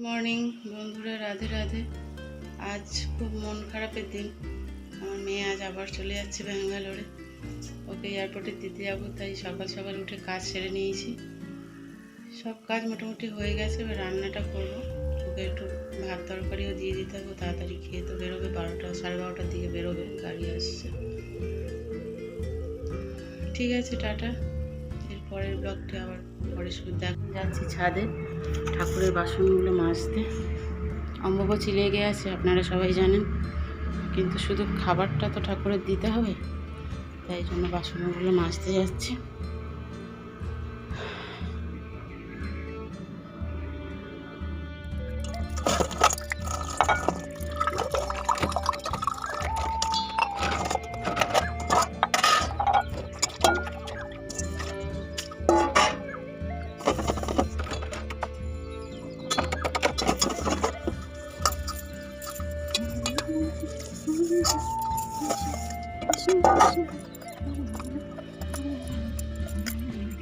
Morning বন্ধুরা, রাধে রাধে। আজ খুব মন খারাপের দিন। আমার মেয়ে আজ আবার চলে যাচ্ছে ব্যাঙ্গালোরে। ওকে এয়ারপোর্টে দিতে যাব, তাই সকাল সকাল উঠে কাজ সেরে নিয়েছি। সব কাজ মোটামুটি হয়ে গেছে, এবার রান্নাটা করব। ওকে একটু ভাত তরকারিও দিয়ে দিতে হবে তাড়াতাড়ি খেয়ে তো বেরোবে। বারোটা, সাড়ে বারোটার দিকে বেরোবে, গাড়ি আসছে। ঠিক আছে, টাটা। এর পরের ব্লগটা আবার পরে শুরু দেখ যাচ্ছি ছাদে। ঠাকুরের বাসনগুলো মাজতে। অম্বুবাচী লেগে আছে আপনারা সবাই জানেন। কিন্তু শুধু খাবারটা তো ঠাকুরের দিতে হবে, তাই জন্য বাসনগুলো মাজতে যাচ্ছি।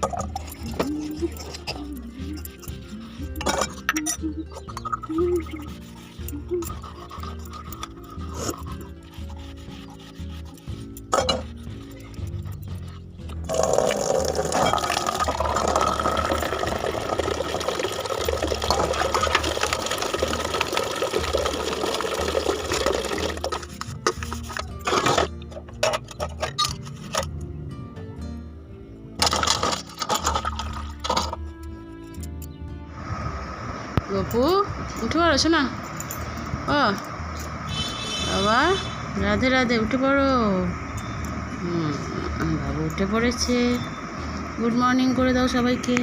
Thank you. উঠে পড়ো শোনা ও, বাবা, রাধে রাধে, উঠে পড়ো। বাবু উঠে পড়েছে। গুড মর্নিং করে দাও সবাইকে।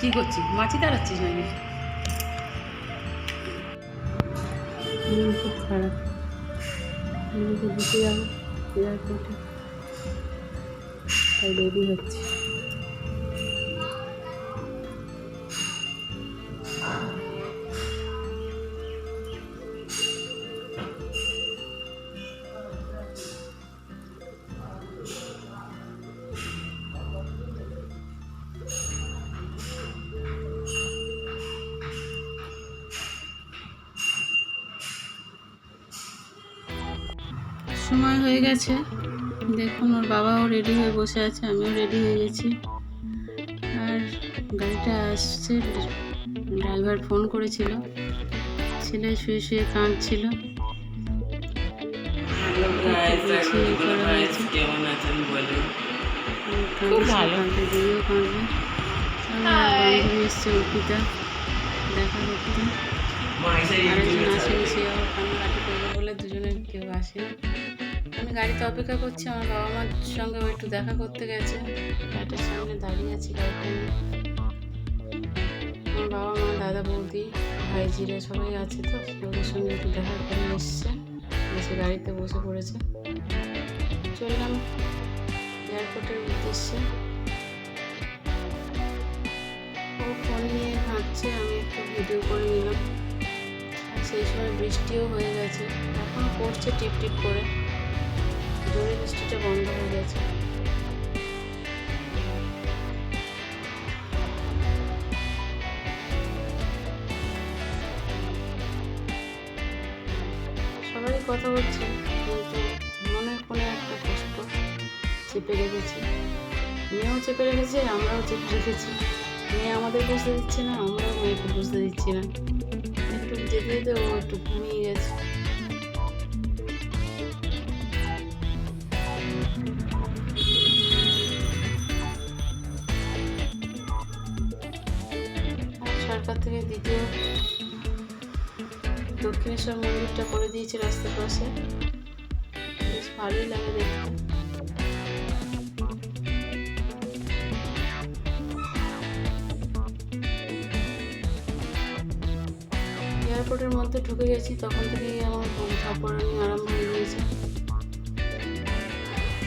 কি করছিস? মাছি দাঁড়াচ্ছিস নাকি? খুব খারাপ। দিতে যাব তাই রেডি হচ্ছে। সময় হয়ে গেছে। দেখুন ওর বাবাও রেডি হয়ে বসে আছে আমিও রেডি হয়ে গেছি। আর গাড়িটা আসছে ড্রাইভার ফোন করেছিল। ছেলে শুয়ে শুয়ে কাঁদছিল। এসছে অর্পিতা দেখা করতে মা এসে আরেকজন আসেনি সে আবার কান্নাকাটি করবে বলে দুজনে কেউ আসেনি। আমি গাড়িতে অপেক্ষা করছি, আমার বাবা মার সঙ্গে একটু দেখা করতে গেছে। ফ্ল্যাটের সামনে দাঁড়িয়ে আছি গাড়িটা আমার বাবা মা, দাদা, বৌদি, ভাইজিরা সবাই আছে তো, ওদের সঙ্গে একটু দেখা করে এসছে। এসে গাড়িতে বসে পড়েছে। চললাম এয়ারপোর্টের উদ্দেশ্যে। ও ফোন নিয়ে হাঁটছে, আমি একটু ভিডিও করে নিলাম। সেই সময় বৃষ্টিও হয়ে গেছে। এখন পড়ছে টিপ টিপ করে। জোরে বন্ধ হয়ে গেছে। সবাই কথা হচ্ছে, কিন্তু মনে কোনো একটা কষ্ট চেপে রেখেছি। মেয়েও চেপে রেখেছে, আমরাও চেপে রেখেছি। মেয়ে আমাদের বুঝতে দিচ্ছে না, আমরাও মেয়েকে বুঝতে দিচ্ছি না। একটু যেতে যেতে ও একটু ঘুমিয়ে গেছে। সরকার থেকে দ্বিতীয় দক্ষিণেশ্বর মন্দিরটা করে দিয়েছে রাস্তার পাশে। বেশ ভালোই লাগে দেখতে। এয়ারপোর্টের মধ্যে ঢুকে গেছি, তখন থেকেই আমার ঝাপড়ানি আরম্ভ হয়ে গিয়েছে।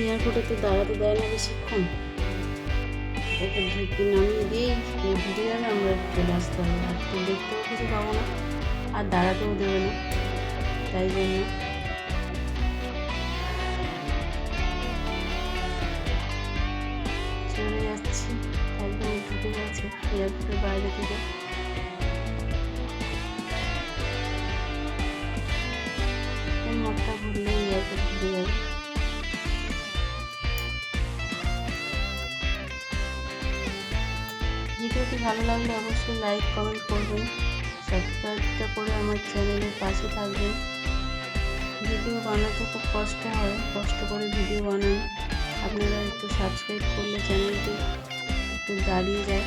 এয়ারপোর্টে তো দাঁড়াতে দেয় না বেশিক্ষণ। ঢুকি নামিয়ে দিয়েই ভিডিও চলে আসতে হবে আর তো দেখতেও কিছু পাবো না আর দাঁড়াতেও দেবে না। তাই জন্য চলে যাচ্ছি একদম ঢুকে গেছে এয়ারপোর্টের বাইরে থেকে এই মঠটা ঘুরলেই এয়ারপোর্ট ঢুকে যাবে ভিডিওটি ভালো লাগলে অবশ্যই লাইক কমেন্ট করবেন সাবস্ক্রাইবটা করে আমার চ্যানেলের পাশে থাকবেন। ভিডিও বানাতে খুব কষ্ট হয়, কষ্ট করে ভিডিও বানান আপনারা একটু সাবস্ক্রাইব করলে চ্যানেলটি একটু দাঁড়িয়ে যায়।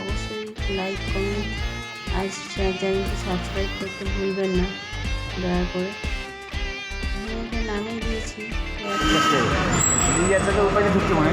অবশ্যই লাইক কমেন্ট আর চ্যানেলটি সাবস্ক্রাইব করতে ভুলবেন না, দয়া করে। আমি এটা নামিয়ে দিয়েছি। ঢুকছে মনে?